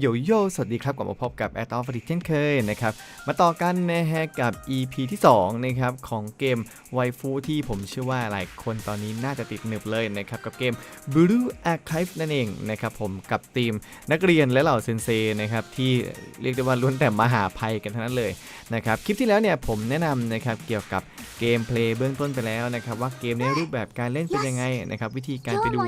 โยโย่สวัสดีครับกลับมาพบกับแอดออฟฟริเช่นเคยนะครับ มาต่อกันนะฮะกับ EP ที่2นะครับของเกมไวฟูที่ผมเชื่อว่าหลายคนตอนนี้น่าจะติดหนึบเลยนะครับ กับเกม Blue Archive นั่นเองนะครับผมกับทีมนักเรียนและเหล่าเซนเซนะครับที่เรียกได้ว่าล้วนแต่มหาภัยกันทั้งนั้นเลยนะครับคลิปที่แล้วเนี่ยผมแนะนำนะครับเกี่ยวกับเกมเพลย์เบื้องต้นไปแล้วนะครับว่าเกมในรูปแบบการเล่นเป็นยังไงนะครับวิธีการไปดู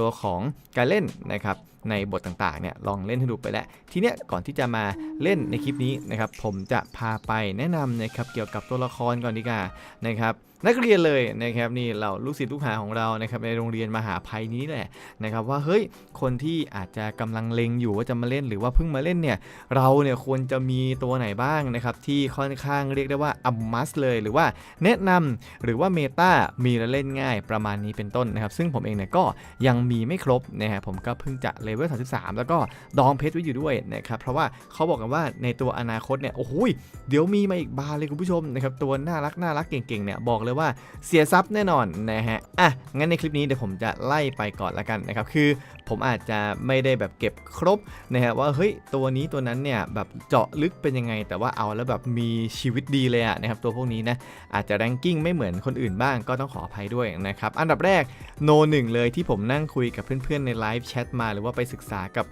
ตัวของการเล่นนะครับ ในบทต่างๆเนี่ยลองเล่นให้ดูไปแล้ว ทีเนี้ยก่อนที่จะมาเล่นในคลิปนี้นะครับผมจะพาไปแนะนำนะครับเกี่ยวกับตัวละครก่อนดีกว่านะครับนักเรียนเลยนะครับนี่เราลูกศิษย์ลูกหาของเรานะครับในโรงเรียนมหาภัยนี้แหละนะครับว่าเฮ้ยคนที่อาจจะกำลังเลงอยู่ว่าจะมาเล่นหรือว่าเพิ่งมาเล่นเนี่ยเราเนี่ยควรจะมีตัวไหนบ้างนะครับที่ค่อนข้างเรียกได้ว่าอัมมัสเลยหรือว่าแนะนำหรือว่าเมตามีและเล่นง่ายประมาณนี้เป็นต้นนะครับซึ่งผมเองเนี่ยก็ยังมีไม่ครบนะฮะผมก็เพิ่งจะเลเวล33 แล้วก็ดองเพชรไว้อยู่ด้วยนะครับเพราะว่าเขาบอกกันว่าในตัวอนาคตเนี่ยโอ้โหยเดี๋ยวมีมาอีกบานเลยคุณผู้ชมนะครับตัวน่ารักน่ารักเก่งๆเนี่ยบอกเลยว่าเสียทรัพย์แน่นอนนะฮะอะงั้นในคลิปนี้เดี๋ยวผมจะไล่ไปก่อนละกันนะครับคือผมอาจจะไม่ได้แบบเก็บครบนะฮะว่าเฮ้ยตัวนี้ตัวนั้นเนี่ยแบบเจาะลึกเป็นยังไง แต่ว่าเอาแล้วแบบมีชีวิตดีเลยอะนะครับตัวพวกนี้นะอาจจะแรงกิ้งไม่เหมือนคนอื่นบ้างก็ต้องขออภัยด้วยนะครับอันดับแรกโนหนึ่งเลยที่ผมนั่งคุยกับเพื่อนๆในไลฟ์แชทมาหรือว่าไปศึกษากับ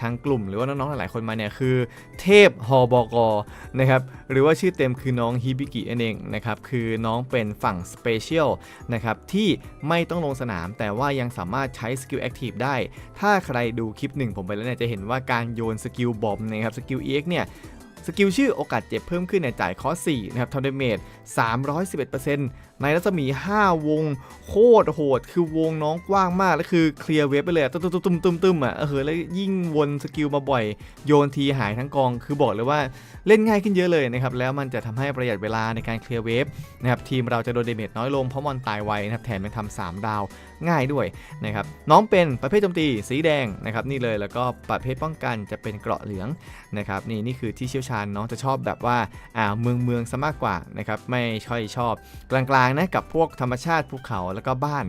ทางกลุ่ม หรือว่าน้องๆหลายๆคนมาเนี่ยคือเทพฮอบกนะครับหรือว่าชื่อเต็มคือน้องฮิบิกิเองนะครับคือน้องเป็นเปเชียลนะครับที่ไม่ต้องลงสนาม แต่ว่ายังสามารถใช้สกิลแอคทีฟได้ ถ้าใครดูคลิปหนึ่งผมไปแล้วเนี่ยจะเห็นว่าการโยนสกิลบอมนะครับสกิล EX เนี่ยสกิลชื่อโอกาสเจ็บเพิ่มขึ้นในยจ่ายคอส4นะครับทำดาเมจ311% ในรัศมี 5 วง โคตรโหด คือวงน้องกว้างมาก แล้วคือเคลียร์เวฟไปเลยตุ้มตุ้มตุ้มตุ้มตุ้มอะเออแล้วยิ่งวนสกิลมาบ่อย โยนทีหายทั้งกอง คือบอกเลยว่าเล่นง่ายขึ้นเยอะเลยนะครับ แล้วมันจะทำให้ประหยัดเวลาในการเคลียร์เวฟนะครับทีมเราจะโดนเดเมจน้อยลงเพราะมอนตายไวนะครับแถมยังทำ3ดาวง่ายด้วยนะครับน้องเป็นประเภทโจมตีสีแดงนะครับนี่เลยแล้วก็ประเภทป้องกันจะเป็นเกราะเหลืองนะครับนี่นี่คือที่เชี่ยวชาญน้องจะชอบแบบว่าอ่าเมืองเมืองซะมากกว่านะครับไม่ค่อยชอบกลางๆนะกับพวกธรรมชาติภูเขาแล้วก็บ้าน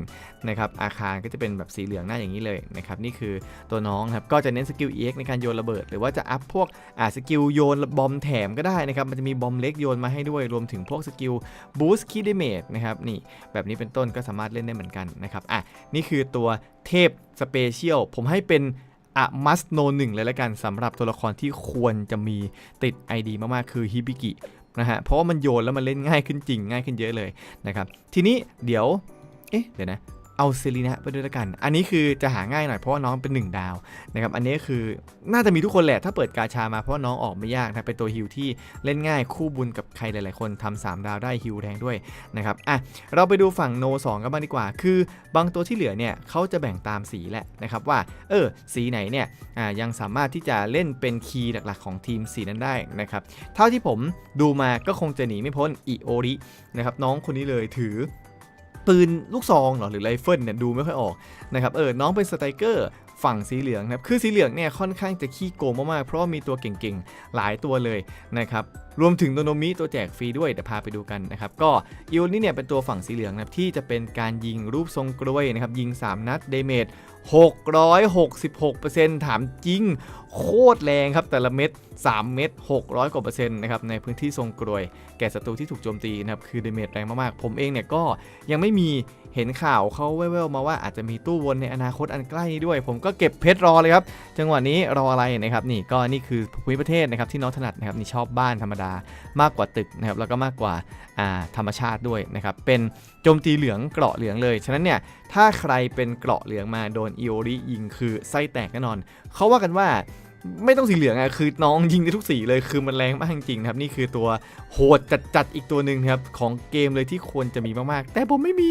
นะครับอาคารก็จะเป็นแบบสีเหลืองหน้าอย่างนี้เลยนะครับนี่คือตัวน้องครับก็จะเน้นสกิล EX ในการโยนระเบิด หรือว่าจะอัพพวกอ่าสกิลโยนบอมแถมก็ได้นะครับมันจะมีบอมเล็กโยนมาให้ด้วยรวมถึงพวกสกิลบูสต์คีดเมจนะครับนี่แบบนี้เป็นต้นก็สามารถเล่นได้เหมือนกันนะครับอะนี่คือตัวเทพสเปเชียลผมให้เป็นอะมัสโนหนึ่งเลยละกันสำหรับตัวละครที่ควรจะมีติด ID มาก ๆ คือฮิบิกิ นะฮะเพราะว่ามันโยนแล้วมันเล่นง่ายขึ้นจริงง่ายขึ้นเยอะเลยนะครับทีนี้เดี๋ยวเอ๊ะเดี๋ยวนะ เอาเซรีนะไปด้วยละกัน อันนี้คือจะหาง่ายหน่อยเพราะว่าน้องเป็น 1 ดาวนะครับอันนี้คือน่าจะมีทุกคนแหละถ้าเปิดกาชามาเพราะน้องออกไม่ยากนะเป็นตัวฮิลที่เล่นง่ายคู่บุญกับใครหลาย ๆ คนทำ3ดาวได้ฮิลแรงด้วยนะครับอะเราไปดูฝั่งโน 2 กันบ้างดีกว่า คือบางตัวที่เหลือเนี่ยเขาจะแบ่งตามสีแหละนะครับว่าเออสีไหนเนี่ยอ่ายังสามารถที่จะเล่นเป็นคีย์หลัก ๆ ของทีมสีนั้นได้นะครับเท่าที่ผมดูมาก็คงจะหนีไม่พ้นอิโอรินะครับน้องคนนี้เลยถือ ปืนลูกซองหรอหรือไรเฟิลเนี่ยดูไม่ค่อยออกนะครับเออน้องเป็นสไตรเกอร์ ฝั่งสีเหลืองนะครับคือสีเหลืองเนี่ยค่อนข้างจะขี้โกงมากๆเพราะว่ามีตัวเก่งๆ หลายตัวเลยนะครับรวมถึงโนโนมิตัวแจกฟรีด้วยเดี๋ยวพาไปดูกันนะครับก็อีโอนี่เนี่ยเป็นตัวฝั่งสีเหลืองนะครับที่จะเป็นการยิงรูปทรงกล้วยนะครับยิง 3 นัดเดเมจ666%ถามจริง โคตรแรงครับแต่ละเม็ด3 เม็ด600 กว่าเปอร์เซ็นต์นะครับในพื้นที่ทรงกรวย แก่ศัตรูที่ถูกโจมตีนะครับคือเดเมจแรงมากๆ ผมเองเนี่ยก็ยังไม่มีเห็นข่าวเขาแว่วๆมาว่าอาจจะมีตู้วนในอนาคตอันใกล้นี้ด้วย ผมก็เก็บเพชรรอเลยครับ จังหวะนี้รออะไรนะครับนี่ก็นี่คือภูมิประเทศนะครับที่น้องถนัดนะครับนี่ชอบบ้านธรรมดามากกว่าตึกนะครับแล้วก็มากกว่าธรรมชาติด้วยนะครับเป็นโจมตีเหลืองเกราะเหลืองเลย ฉะนั้นเนี่ยถ้าใครเป็นเกราะเหลืองมาโดนอีโอริยิงคือไส้แตกแน่นอนเขาว่ากันว่าไม่ต้องสีเหลืองอะคือน้องยิงได้ทุกสีเลยคือมันแรงมากจริงๆนะครับนี่คือตัวโหดจัดๆอีกตัวหนึ่งครับของเกมเลยที่ควรจะมีมากๆ แต่ผมไม่มี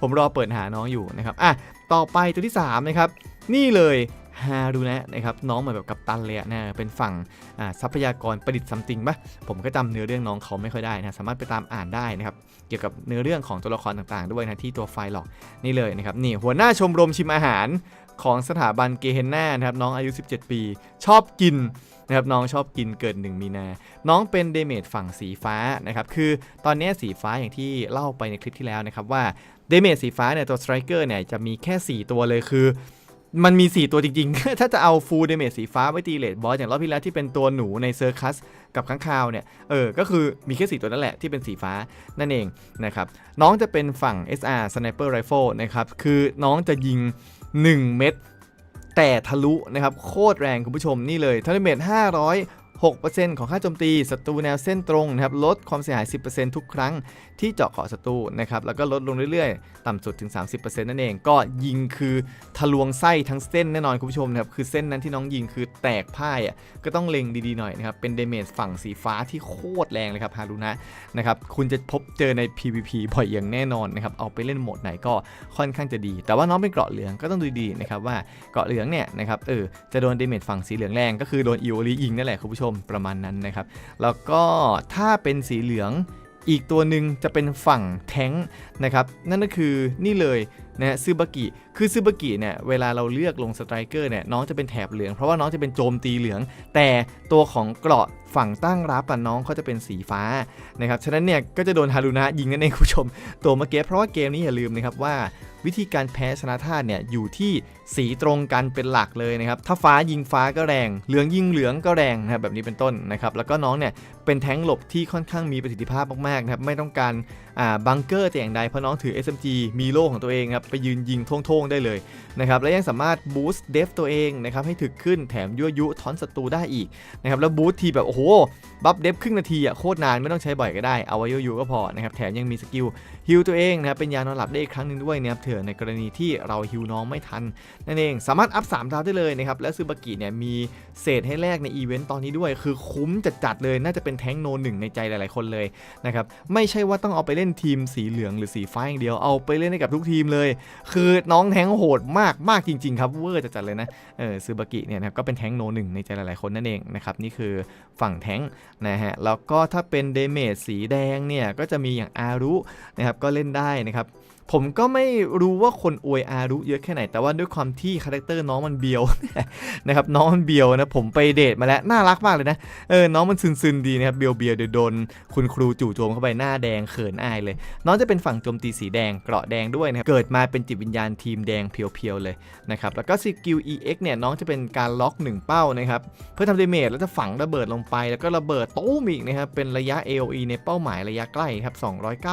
ผมรอเปิดหาน้องอยู่นะครับอะ ต่อไปตัวที่3นะครับนี่เลยฮาดูนะนะครับน้องเหมือนแบบกัปตันเลยนะเป็นฝั่งทรัพยากรประดิษฐ์ซัมติงปะผมก็จำเนื้อเรื่องน้องเขาไม่ค่อยได้นะสามารถไปตามอ่านได้นะครับเกี่ยวกับเนื้อเรื่องของตัวละครต่างๆ ด้วยนะที่ตัวไฟล์หลอกนี่เลยนะครับนี่หัวหน้าชมรมชิมอาหารของสถาบันเกเฮนนานะครับน้องอายุ 17 ปี ชอบกินนะครับน้องชอบกินเกิน 1 มีนา น้องเป็นเดเมจฝั่งสีฟ้านะครับคือตอนนี้สีฟ้าอย่างที่เล่าไปในคลิปที่แล้วนะครับว่า เดเมจสีฟ้าเนี่ยตัวสไตรเกอร์เนี่ยจะมีแค่ 4 ตัวเลยคือ มันมี 4 ตัวจริงๆ ถ้าจะเอาฟูลเดเมจสีฟ้าไว้ตีเลดบอสอย่างรอบที่แล้วที่เป็นตัวหนูในเซอร์คัสกับค้างคาวเนี่ย เออ ก็คือมีแค่ 4 ตัวนั่นแหละที่เป็นสีฟ้านั่นเองนะครับ น้องจะเป็นฝั่ง SR Sniper Rifle นะครับ คือน้องจะยิง 1 เม็ดแต่ทะลุนะครับ โคตรแรงคุณผู้ชมนี่เลยทะลุเมตร500 6%ของค่าโจมตีศัตรูแนวเส้นตรงนะครับลดความเสียหาย 10%ทุกครั้งที่เจาะเขอศัตรูนะครับแล้วก็ลดลงเรื่อยๆ ต่ำสุดถึง 30%นั่นเอง ก็ยิงคือทะลวงไส้ทั้งเส้นแน่นอนคุณผู้ชมนะครับคือเส้นนั้นที่น้องยิงคือแตกพ่ายอะก็ต้องเล็งดีๆหน่อยนะครับเป็นเดเมจฝั่งสีฟ้าที่โคตรแรงเลยครับฮารุนะนะครับคุณจะพบเจอใน PVP บ่อยอย่างแน่นอนนะครับเอาไปเล่นโหมดไหนก็ค่อนข้างจะดี แต่ว่าน้องเป็นเกราะเหลืองก็ต้องดูดีๆนะครับว่าเกราะเหลืองเนี่ยนะครับเออจะโดนเดเมจฝั่งสีเหลืองแรงก็คือโดนอีโอลียิงนั่นแหละคุณผู้ชมประมาณนั้นนะครับ แล้วก็ถ้าเป็นสีเหลืองอีกตัวหนึ่งจะเป็นฝั่งแท้งนะครับ นั่นก็คือนี่เลย นะซึบากิคือซึบากิเนี่ยเวลาเราเลือกลงสไตรเกอร์เนี่ยน้องจะเป็นแถบเหลือง เพราะว่าน้องจะเป็นโจมตีเหลือง แต่ตัวของเกราะฝั่งตั้งรับอะน้องเขาจะเป็นสีฟ้านะครับฉะนั้นเนี่ยก็จะโดนฮารุนะยิงนั่นเองคุณผู้ชม ตัวเมื่อกี้เพราะว่าเกมนี้อย่าลืมนะครับว่าวิธีการแพ้ชนะธาเนี่ยอยู่ที่สีตรงกันเป็นหลักเลยนะครับ ถ้าฟ้ายิงฟ้าก็แรง เหลืองยิงเหลืองก็แรงนะครับแบบนี้เป็นต้นนะครับ แล้วก็น้องเนี่ยเป็นแท้งหลบที่ค่อนข้างมีประสิทธิภาพมากๆนะครับ ไม่ต้องการ บังเกอร์แต่อย่างใดเพราะน้องถือ SMG มีโล่ของตัวเองครับไปยืนยิงท่งๆได้เลยนะครับและยังสามารถบูสต์เดฟตัวเองนะครับให้ถึกขึ้นแถมยั่วยุทอนศัตรูได้อีกนะครับแล้วบูสต์ทีแบบโอ้โหบัฟเดฟครึ่งนาทีอะโคตรนานไม่ต้องใช้บ่อยก็ได้เอาไว้ยั่วยุก็พอนะครับแถมยังมีสกิล ฮิลตัวเองนะครับเป็นยานอนหลับได้อีกครั้งหนึ่งด้วยนะครับเถื่อในกรณีที่เราฮิลน้องไม่ทันนั่นเองสามารถอัพ3ดาวได้เลยนะครับและซูบากิเนี่ยมีเศษให้แลกในอีเวนต์ตอนนี้ด้วย คือคุ้มจัดๆเลยน่าจะเป็นแท้งโนหนึ่งในใจหลายๆคนเลยนะครับไม่ใช่ว่าต้องเอาไปเล่นทีมสีเหลืองหรือสีฟ้าอย่างเดียวเอาไปเล่นให้กับทุกทีมเลย คือน้องแท้งโหดมากมากจริงๆครับเวอร์จัดๆเลยนะเออซูบากิเนี่ยนะครับก็เป็นแท้งโนหนึ่งในใจหลายๆคนนั่นเองนะครับนี่คือฝั่งแท้งนะฮะแล้วก็ถ้าเป็นเดเมจสีแดงเนี่ยก็จะมีอย่างอารุนะครับก็เล่นได้นะครับ ผมก็ไม่รู้ว่าคนอวยอารุเยอะแค่ไหน แต่ว่าด้วยความที่คาแรคเตอร์น้องมันเบียวนะครับน้องมันเบียวนะผมไปเดทมาแล้วน่ารักมากเลยนะเออน้องมันซึนๆดีนะครับเบียวเบียวเดี๋ยวโดนคุณครูจู่โจมเข้าไปหน้าแดงเขินอายเลย น้องจะเป็นฝั่งโจมตีสีแดงเกราะแดงด้วยนะครับเกิดมาเป็นจิตวิญญาณทีมแดงเพียวๆเลยนะครับแล้วก็สกิล EX เนี่ยน้องจะเป็นการล็อก 1 เป้านะครับเพื่อทำดาเมจแล้วจะฝังระเบิดลงไป แล้วก็ระเบิดตู้มอีกนะครับเป็นระยะ AOE ในเป้าหมายระยะใกล้ครับ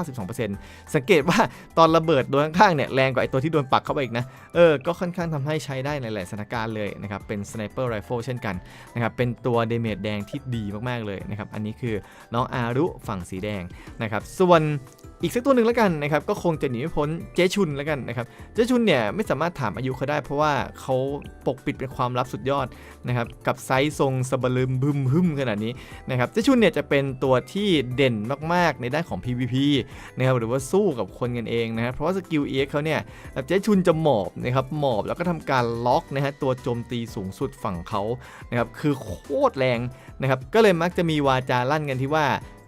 292%สังเกตว่าตอนระเบิดโดนข้างๆเนี่ยแรงกว่าไอตัวที่โดนปักเข้าไปอีกนะ เออ ก็ค่อนข้างทำให้ใช้ได้ในหลายสถานการณ์เลยนะครับ เป็นสไนเปอร์ไรเฟิลเช่นกันนะครับ เป็นตัวเดเมจแดงที่ดีมากๆเลยนะครับ อันนี้คือน้องอารุฝั่งสีแดงนะครับ ส่วน อีกสักตัวหนึ่งแล้วกันนะครับก็คงจะหนีไม่พ้นเจชุนแล้วกันนะครับเจชุนเนี่ยไม่สามารถถามอายุเขาได้ เพราะว่าเขาปกปิดเป็นความลับสุดยอดนะครับกับไซส์ทรงสะบลืมบึมหึมขนาดนี้นะครับเจชุนเนี่ยจะเป็นตัวที่เด่นมากๆในด้านของ PVP นะครับหรือว่าสู้กับคนกันเองนะครับเพราะว่าสกิล EX เขาเนี่ยเจ๊ชุนจะหมอบนะครับหมอบแล้วก็ทำการล็อกนะฮะตัวโจมตีสูงสุดฝั่งเขานะครับคือโคตรแรงนะครับก็เลยมักจะมีวาจาลั่นกันที่ว่า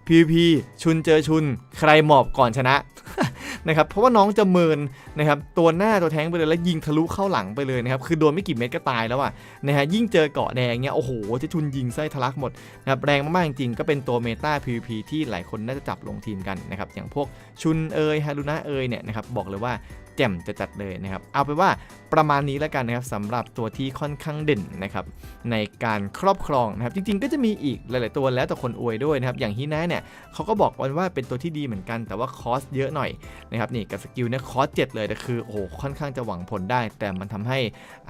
PVP ชุนเจอชุน ใครหมอบก่อนชนะนะครับเพราะว่าน้องจะเมินนะครับตัวหน้าตัวแท้งไปเลยแล้วยิงทะลุเข้าหลังไปเลยนะครับคือโดนไม่กี่เม็ดก็ตายแล้วอะนะฮะยิ่งเจอเกาะแดงเนี่ยโอ้โหเจะชุนยิงไส้ทะลักหมดนะครับแรงมากๆจริงๆก็เป็นตัวเมตา PVP ที่หลายคนน่าจะจับลงทีมกันนะครับอย่างพวกชุนเอยฮารุนะเอยเนี่ยนะครับบอกเลยว่า แจ่มจะจัดเลยนะครับ เอาไปนว่าประมาณนี้แล้วกันนะครับสำหรับตัวที่ค่อนข้างเด่นนะครับในการครอบครองนะครับ จริงๆ ก็จะมีอีกหลาย ๆ ตัวแล้วแต่คนอวยด้วยนะครับ อย่างฮินะเนี่ยเขาก็บอกว่าเป็นตัวที่ดีเหมือนกัน แต่ว่าคอสเยอะหน่อยนะครับนี่กับสกิลเนี่ยคอสเจ็ดเลยแต่คือโอ้โหค่อนข้างจะหวังผลได้ แต่มันทำให้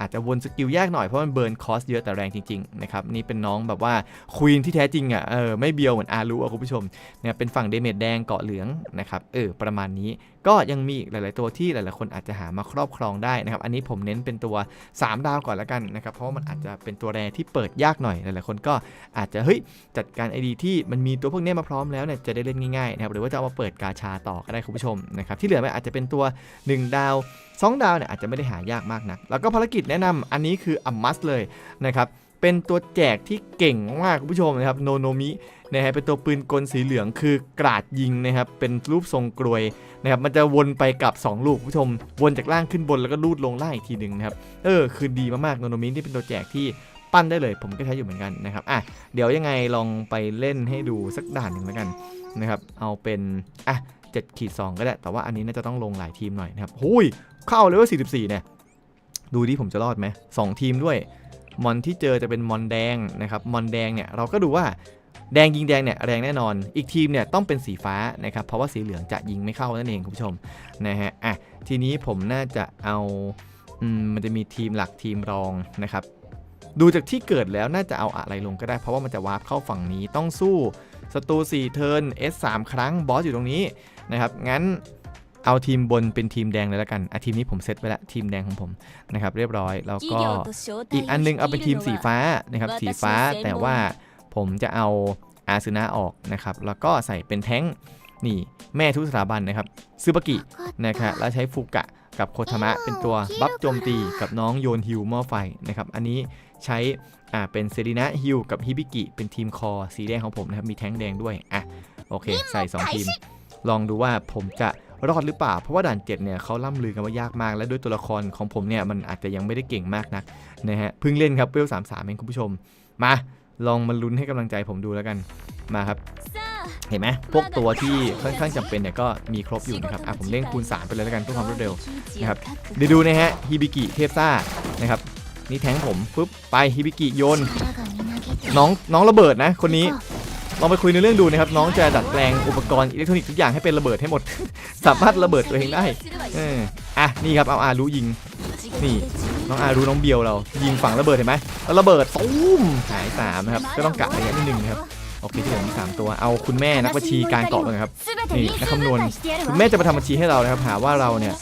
อาจจะวนสกิลยากหน่อยเพราะมันเบิร์นคอสเยอะแต่แรงจริง ๆ นะครับนี่เป็นน้องแบบว่าควีนที่แท้จริงอะเออไม่เบียวเหมือนอารุอะคุณผู้ชมเนี่ยเป็นฝั่งเดเมจแดงเกาะเหลืองนะครับเออประมาณนี้ ก็ยังมีหลาย ๆ ตัวที่หลาย ๆ คนอาจจะหามาครอบครองได้นะครับ อันนี้ผมเน้นเป็นตัว 3 ดาวก่อนแล้วกันนะครับ เพราะว่ามันอาจจะเป็นตัวแรที่เปิดยากหน่อย หลาย ๆ คนก็อาจจะเฮ้ยจัดการ ID ที่มันมีตัวพวกนี้มาพร้อมแล้วเนี่ยจะได้เล่นง่าย ๆ นะครับ หรือว่าจะเอามาเปิดกาชาต่อก็ได้คุณผู้ชมนะครับ ที่เหลือมันอาจจะเป็นตัว 1 ดาว 2 ดาวเนี่ยอาจจะไม่ได้หายากมากนักแล้วก็ภารกิจแนะนำอันนี้คืออัมมัสเลยนะครับ เป็นตัวแจกที่เก่งมากคุณผู้ชมนะครับโนโนมินะฮะเป็นตัวปืนกลสีเหลืองคือกราดยิงนะครับเป็นรูปทรงกรวยนะครับมันจะวนไปกลับ 2 ลูกคุณผู้ชม วนจากล่างขึ้นบนแล้วก็ลูดลงล่างอีกทีหนึ่งนะครับเออคือดีมากๆโนโนมินี่เป็นตัวแจกที่ปั้นได้เลย ผมก็ใช้อยู่เหมือนกันนะครับอะเดี๋ยวยังไงลองไปเล่นให้ดูสักด่านหนึ่งแล้วกันนะครับเอาเป็นอะ7ขีด2ก็ได้ แต่ว่าอันนี้น่าจะต้องลงหลายทีมหน่อยนะครับหุยเข้าเลยว่า44เนี่ยดูดิผมจะรอดไหมสองทีมด้วย มอนที่เจอจะเป็นมอนแดงนะครับมอนแดงเนี่ยเราก็ดูว่าแดงยิงแดงเนี่ยแรงแน่นอน อีกทีมเนี่ยต้องเป็นสีฟ้านะครับ เพราะว่าสีเหลืองจะยิงไม่เข้านั่นเองคุณผู้ชมนะฮะ อะ ทีนี้ผมน่าจะเอาอืมมันจะมีทีมหลักทีมรองนะครับ ดูจากที่เกิดแล้วน่าจะเอาอะไรลงก็ได้ เพราะว่ามันจะวาร์ปเข้าฝั่งนี้ต้องสู้ศัตรู4เทิร์น S 3ครั้งบอสอยู่ตรงนี้นะครับ งั้น เอาทีมบนเป็นทีมแดงเลยละกันอาทีมนี้ผมเซตไว้ละทีมแดงของผมนะครับเรียบร้อย แล้วก็อีกอันนึงเอาเป็นทีมสีฟ้านะครับสีฟ้าแต่ว่าผมจะเอาอาซึนะออกนะครับแล้วก็ใส่เป็นแท้งนี่แม่ทุกสถาบันนะครับซูปกินะครับแล้วใช้ฟูกะกับโคทมะเป็นตัวบัฟโจมตีกับน้องโยนฮิวหม้อไฟนะครับอันนี้ใช้อ่าเป็นเซรินะฮิวกับฮิบิกิเป็นทีมคอสีแดงของผมนะครับมีแท้งแดงด้วยอะโอเค ใส่ 2 ทีม ลองดูว่าผมจะ รอดหรือเปล่า เพราะว่าด่านเจ็ดเนี่ยเขาล่ำลือกันว่ายากมาก และด้วยตัวละครของผมเนี่ยมันอาจจะยังไม่ได้เก่งมากนักนะฮะเพิ่งเล่นครับเวลสามสามเองคุณผู้ชม มาลองมาลุ้นให้กำลังใจผมดูแล้วกันมาครับ เห็นไหมพวกตัวที่ค่อนข้างจำเป็นเนี่ยก็มีครบอยู่นะครับอะผมเล่นคูณ 3 ไปเลยแล้วกันเพื่อความรวดเร็วนะครับเดี๋ยวดูนะฮะฮิบิกิเทพซ่านะครับนี่แทงผมปุ๊บไปฮิบิกิโยนน้องน้องระเบิดนะคนนี้ ลองไปคุยในเรื่องดูนะครับน้องจะดัดแปลงอุปกรณ์อิเล็กทรอนิกส์ทุกอย่างให้เป็นระเบิดให้หมด สามารถระเบิดตัวเองได้เอออะนี่ครับเอาอารู้ยิงนี่น้องอารู้น้องเบียวเรา ยิงฝั่งระเบิดเห็นไหมแล้วระเบิดตุ้มหายสามนะครับก็ต้องกะระยะนิดนึงนะครับโอเคที่เหลือมีสามตัวเอาคุณแม่นักบัญชีการเกาะเลยครับนี่นักคำนวณคุณแม่จะมาทำบัญชีให้เรานะครับหาว่าเราเนี่ย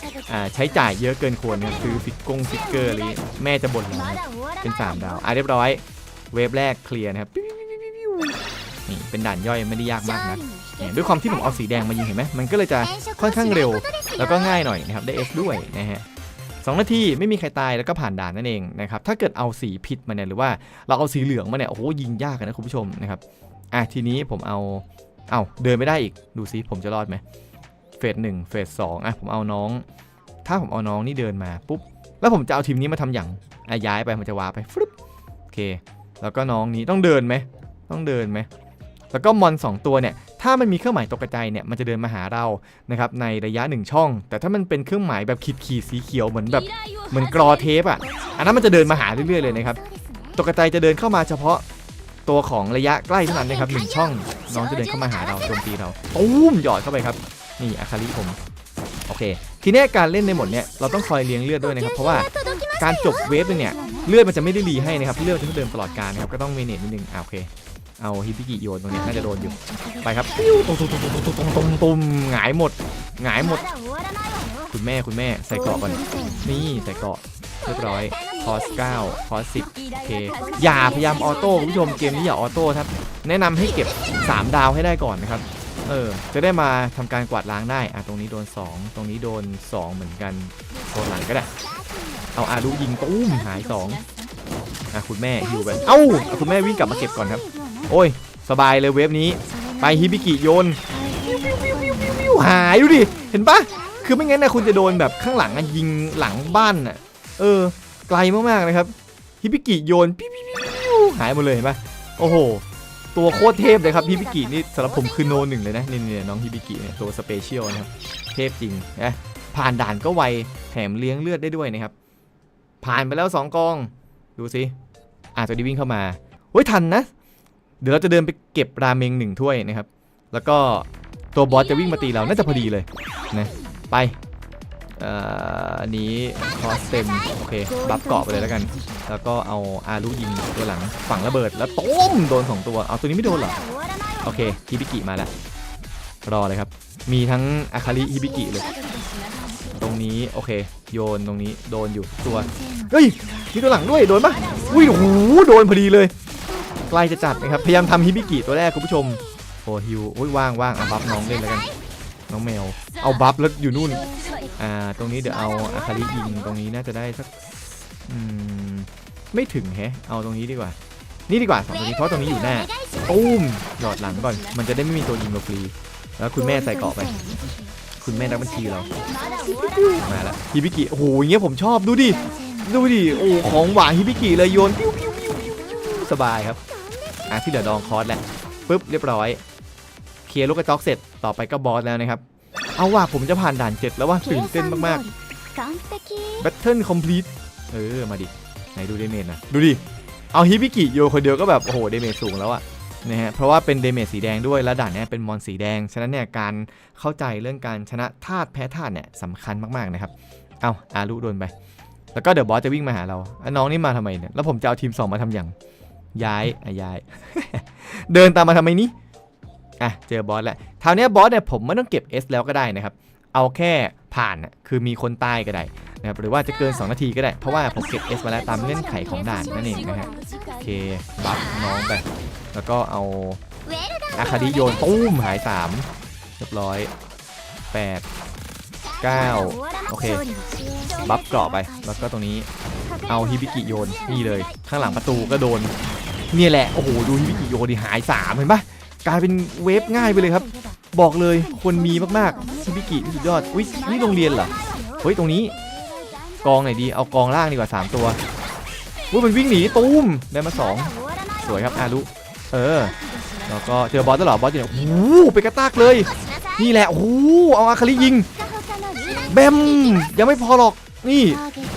ใช้จ่ายเยอะเกินควรนะซื้อฟิกกงฟิกเกอร์อะไรอย่างงี้แม่จะบ่นเรานะครับเป็น3ดาวอะเรียบร้อย เวฟแรกเคลียร์นะครับ นี่เป็นด่านย่อยไม่ได้ยากมากนะเนี่ยด้วยความที่ผมเอาสีแดงมายิงเห็นไหมมันก็เลยจะค่อนข้างเร็ว แล้วก็ง่ายหน่อยนะครับได้ F ด้วยนะฮะสองนาทีไม่มีใครตายแล้วก็ผ่านด่านนั่นเองนะครับถ้าเกิดเอาสีผิดมาเนี่ยหรือว่าเราเอาสีเหลืองมาเนี่ยโอ้โหยิงยากอะนะคุณผู้ชมนะครับอะทีนี้ผมเอาเอาเดินไม่ได้อีกดูซิผมจะรอดไหมเฟสหนึ่งเฟสสองอะผมเอาน้อง ถ้าผมเอาน้องนี่เดินมาปุ๊บแล้วผมจะเอาทีมนี้มาทำอย่างอะย้ายไปมันจะวาร์ปไปฟลุปโอเค แล้วก็น้องนี้ต้องเดินไหมต้องเดินไหม แล้วก็มอน 2 ตัวเนี่ย ถ้ามันมีเครื่องหมายตกกระจายเนี่ย มันจะเดินมาหาเรา นะครับ ในระยะ 1 ช่อง แต่ถ้ามันเป็นเครื่องหมายแบบขีดขีดสีเขียวเหมือนแบบ เหมือนกรอเทปอะ อันนั้นมันจะเดินมาหาเรื่อยๆเลยนะครับ ตกกระจายจะเดินเข้ามาเฉพาะตัวของระยะใกล้เท่านั้นนะครับหนึ่งช่อง น้องจะเดินเข้ามาหาเราโจมตีเราตุ้มหยอดเข้าไปครับ นี่อาคาริผม โอเค ทีนี้การเล่นในหมดเนี้ยเราต้องคอยเลี้ยงเลือดด้วยนะครับ เพราะว่าการจบเวฟเนี่ย เลือดมันจะไม่ได้รีให้นะครับ เลือดมันจะเดิมตลอดการนะครับ ก็ต้องเมเนจนิดนึงอ่าโอเค เอาฮิบิกิโยนตรงนี้น่าจะโดนอยู่ ไปครับปิ้วตุ้มตุ้มตุ้มตุ้มตุ้มตุมหงายหมดหงายหมด คุณแม่คุณแม่ใส่เกาะก่อน นี่ใส่เกาะเรียบร้อย คอสเก้าคอสสิบเคอย่าพยายามออโต้คุณผู้ชมเกมนี้อย่าออโต้ครับ แนะนำให้เก็บ 3 ดาวให้ได้ก่อนนะครับ เออ จะได้มาทำการกวาดล้างได้ อะ ตรงนี้โดน 2 ตรงนี้โดน 2 เหมือนกัน โดนหลังก็ได้ เอาอารุยิงตุ้มหาย 2อะคุณแม่ฮิวไป เอ้า คุณแม่วิ่งกลับมาเก็บก่อนครับ โอ้ย สบายเลยเวฟนี้ ไปฮิบิกิโยนปิ้วหายดูดิ เห็นปะคือไม่งั้นนะคุณจะโดนแบบข้างหลังอะยิงหลังบ้านอะ เออ ไกลมากๆนะครับ ฮิบิกิโยนปิ้วปิ้วปิ้วปิ้วหายหมดเลยเห็นปะโอ้โห ตัวโคตรเทพเลยครับฮิบิกินี่สำหรับผมคือโนหนึ่งเลยนะนี่นี่น้องฮิบิกิเนี่ยตัวสเปเชียลนะครับ เทพจริงนะผ่านด่านก็ไว แถมเลี้ยงเลือดได้ด้วยนะครับ ผ่านไปแล้ว 2กอง ดูสิอาจจะดีวิ่งเข้ามาเฮ้ยทันนะ เดี๋ยวเราจะเดินไปเก็บราเมงหนึ่งถ้วยนะครับ แล้วก็ตัวบอสจะวิ่งมาตีเรา น่าจะพอดีเลยนะไปอันนี้คอสเต็มโอเค บัฟเกาะไปเลยแล้วกัน แล้วก็เอาอารุยิงตัวหลังฝั่งระเบิดแล้วต้มโดนสองตัว เอาตัวนี้ไม่โดนเหรอ โอเคฮิบิกิมาแล้ว รอเลยครับ มีทั้งอาคาริฮิบิกิเลย ตรงนี้โอเค โยนตรงนี้โดนอยู่ตัว เฮ้ย มีตัวหลังด้วยโดนปะอุ้ยโอ้โหโดนพอดีเลย ใกล้จะจัดนะครับ พยายามทำฮิบิกิตัวแรกคุณผู้ชม โอ้ฮิวโอ้ยว่างว่างเอาบัฟน้องเล่นแล้วกัน น้องแมว เอาบัฟแล้วอยู่นู่น อ่า ตรงนี้เดี๋ยวเอาอาคาริยิง ตรงนี้น่าจะได้สัก อืม ไม่ถึงแฮะ เอาตรงนี้ดีกว่า นี่ดีกว่าสองตัวนี้เพราะตรงนี้อยู่หน้าตุ้มหยอดหลังก่อน มันจะได้ไม่มีตัวยิงเราฟรี แล้วคุณแม่ใส่เกาะไป คุณแม่นักบัญชีเรา มาแล้วฮิบิกิ โอ้โหอย่างเงี้ยผมชอบ ดูดิ ดูดิ โอ้ ของหวานฮิบิกิเลยโยนปิ้วปิ้วปิ้วปิ้วสบายครับะที่เหลือดองคอร์สแล้วปุ๊บเรียบร้อยเคลียร์ลูกกระจอกเสร็จต่อไปก็บอสแล้วนะครับ เอาว่าผมจะผ่านด่านเจ็ดแล้วว่าตื่นเต้นมากๆ完璧 Battle Complete เอออมาดิไหนดูเดเมจนะดูดิเอาฮิบิกิโยคนเดียวก็แบบโอ้โหเดเมจสูงแล้วอะนะฮะเพราะว่าเป็นเดเมจสีแดงด้วยแล้วด่านเนี้ยเป็นมอนสีแดง ฉะนั้นเนี่ยการเข้าใจเรื่องการชนะธาตุแพ้ธาตุเนี่ยสำคัญมากๆนะครับ เอาอารุโดนไป แล้วก็เดี๋ยวบอสจะวิ่งมาหาเราอะน้องนี่มาทำไมเนี่ยแล้วผมจะเอาทีมสองมาทำอย่าง ย้ายอะย้าย เดินตามมาทำไมนี่อะเจอบอสแล้วคราวนี้บอสเนี่ยผมไม่ต้องเก็บ S แล้วก็ได้นะครับ เอาแค่ผ่านน่ะคือมีคนตายก็ได้นะครับหรือว่าจะเกิน 2 นาทีก็ได้ เพราะว่าผมเก็บ S มาแล้วตามเงื่อนไขของด่านนั่นเองนะฮะโอเคบัฟน้องไป แล้วก็เอาอาคาดิโยนตุ้มหาย 3 เรียบร้อย 8 9 โอเค บัฟเกราะไป แล้วก็ตรงนี้เอาฮิบิกิโยนนี่เลย ข้างหลังประตูก็โดน เนี่ยแหละ โอ้โห ดูฮิบิกิโยนดิหาย3เห็นปะกลายเป็นเวฟง่ายไปเลยครับ บอกเลยคนมีมากๆฮิบิกิสุดยอด อุ้ยนี่โรงเรียนเหรอ เฮ้ย ตรงนี้ กองไหนดี เอากองล่างดีกว่า 3 ตัวอุ้ยมันวิ่งหนีตูมได้มา 2 สวยครับอารุเออ แล้วก็เจอบอสตลอดบอสอยู่เนี่ยโอ้โหไปกระตากเลย นี่แหละ โอ้โหเอาอาคาริยิง แบม ยังไม่พอหรอก นี่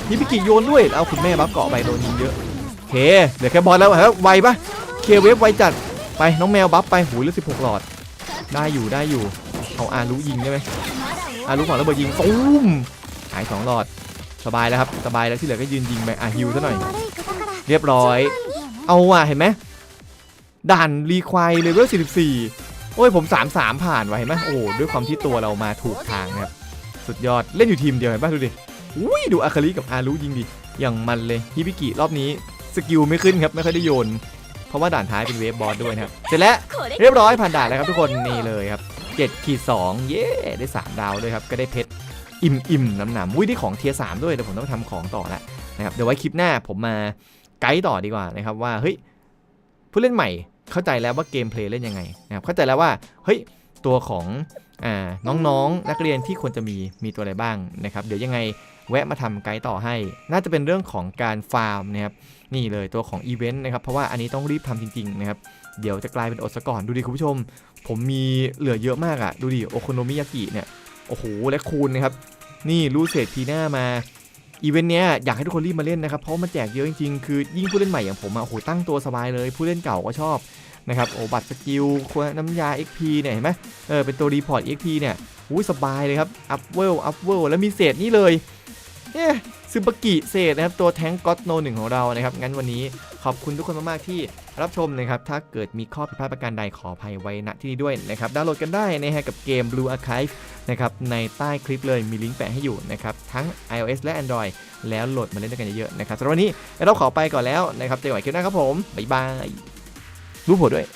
ฮิบิกิโยนด้วย เอาคุณแม่บัฟเกาะไปโดนยิงเยอะ เคเหลือแค่บอสแล้วฮะไวปะเคเวฟไวจัดไปน้องแมวบัฟไปหูเหลือ16 หลอด ได้อยู่ได้อยู่เอาอารุยิงได้ไหมอารุของระเบิดยิงตูมหาย2หลอดสบายแล้วครับสบายแล้วที่เหลือก็ยืนยิงไปอะฮิวซะหน่อย เรียบร้อย เอาว่ะเห็นไหมด่านรีควายเลเวล44 โอ้ยผม 3-3 ผ่านว่ะเห็นไหมโอ้ด้วยความที่ตัวเรามาถูกทางนะครับสุดยอดเล่นอยู่ทีมเดียวเห็นป่ะดูดิอุ้ยดูอาคาริกับอารุยิงดิอย่างมันเลยฮิบิกิรอบนี้ สกิลไม่ขึ้นครับไม่ค่อยได้โยน เพราะว่าด่านท้ายเป็นเวฟบอสด้วยนะครับ เสร็จแล้วเรียบร้อยผ่านด่านแล้วครับทุกคนนี่เลยครับ7ขีด2เย้ได้ 3 ดาวด้วยครับ ก็ได้เพชรอิ่มอิ่มหนำหนำอุ้ยได้ของเทียร์สด้วยแต่ผมต้องทำของต่อแล้วนะครับเดี๋ยวไว้คลิปหน้าผมมาไกด์ต่อดีกว่านะครับว่าเฮ้ยผู้เล่นใหม่เข้าใจแล้วว่าเกมเพลย์เล่นยังไงนะครับเข้าใจแล้วว่าเฮ้ยตัวของอ่าน้องๆนักเรียนที่ควรจะมีมีตัวอะไรบ้างนะครับเดี๋ยวยังไงแวะมาทำไกด์ต่อให้ น่าจะเป็นเรื่องของการฟาร์มนะครับ นี่เลยตัวของอีเวนต์นะครับ เพราะว่าอันนี้ต้องรีบทำจริงๆนะครับ เดี๋ยวจะกลายเป็นอดซะก่อนดูดิคุณผู้ชม ผมมีเหลือเยอะมากอะ่ะ ดูดิโอโคโนมิยากิเนี่ย โอ้โห และคูณนะครับ นี่รูเศษพีหน้ามาอีเวนต์เนี้ยอยากให้ทุกคนรีบมาเล่นนะครับ เพราะมันแจกเยอะจริงๆ คือยิ่งผู้เล่นใหม่อย่างผมอะโอ้โหตั้งตัวสบายเลย ผู้เล่นเก่าก็ชอบนะครับโอ้บัตรสกิลควน้ำยา XP เนี่ยเห็นไหมเออเป็นตัวรีพอร์ต XP เนี่ยอุ้ยสบายเลยครับอัพเวลอัพเวลแล้วมีเศษนี่เลยเซึบกิเศษนะครับตัวแทงก็อตโนหนึ่งของเรานะครับงั้นวันนี้ขอบคุณทุกคนมากๆที่รับชมนะครับถ้าเกิดมีข้อผิดพลาดประการใดขออภัยไว้ณที่นี้ด้วยนะครับดาวน์โหลดกันได้นะฮะกับเกม Blue Archive นะครับในใต้คลิปเลยมีลิงก์แปะให้อยู่นะครับทั้ง iOS และ Android แล้วโหลดมาเล่นด้วยกันเยอะๆนะครับสำหรับวันนี้เราขอไปก่อนแล้วนะครับเจอกันใหม่คลิปหน้าครับผมบ๊ายบายรู้ผลด้วย